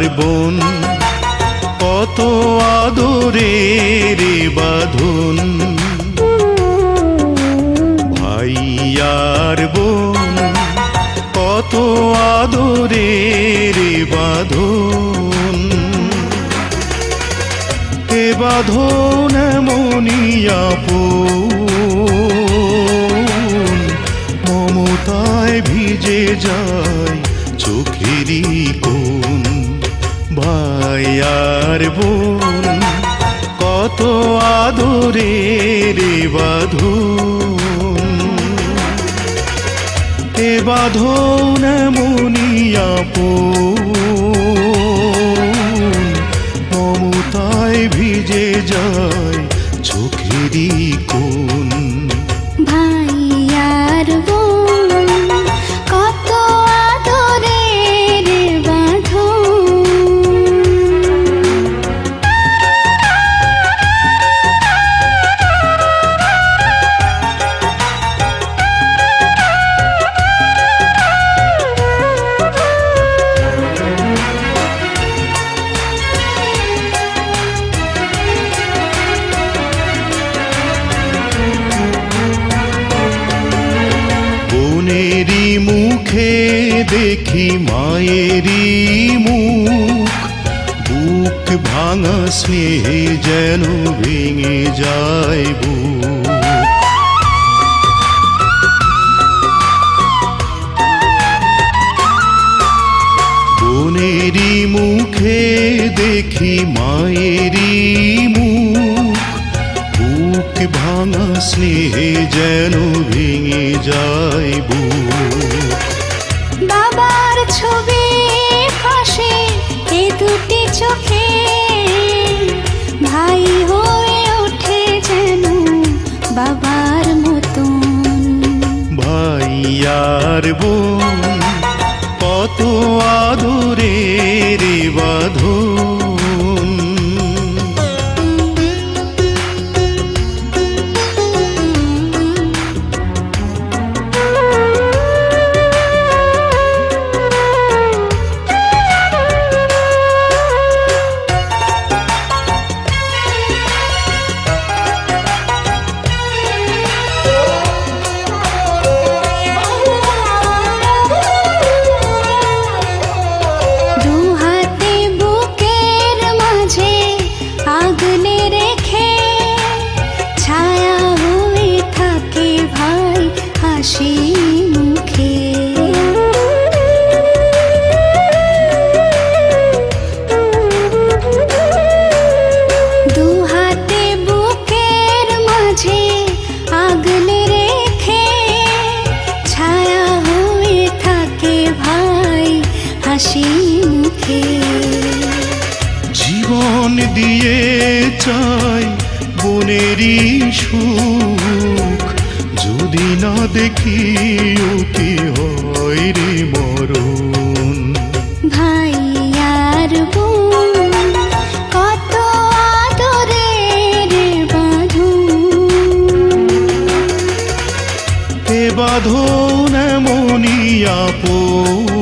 বোন, কত আদরের বাঁধন। ভাইয়ার বোন, কত আদরের বাঁধন। এ বাঁধন মনিয়াপন মমতায় ভিজে যায়। ভাইয়ার বোন কত আদরে রে বাধু এ বাঁধন মনিয়াপন মমতায় ভিজে যায় চোখেরই কোন বোনেরই মুখে দেখি মায়েরই মুখ। বুক ভাঙা স্নেহে যেন ভেঙে যায় বুক। বোনেরই মুখে দেখি মায়েরই মুখ। ভাঙা স্নেহে যেন ভেঙে যায় বুক। বাবার ছবি পাশে এ দুটি চোখে। ভাই হয়ে ওঠে যেন বাবার মতন। ভাইয়ার বোন কত আদরের বাঁধন। হাসি মুখে। দু হাতে বুকের মাঝে আগলে রেখে ছায়া হয়ে থাকে ভাই হাসি মুখে। জীবন দিয়ে চাই বোনেরই সুখ। যদি না দেখি কি হয় রে মরণ? ভাইয়ার বোন কত আদরের বাঁধন। এ বাঁধন মনিয়াপন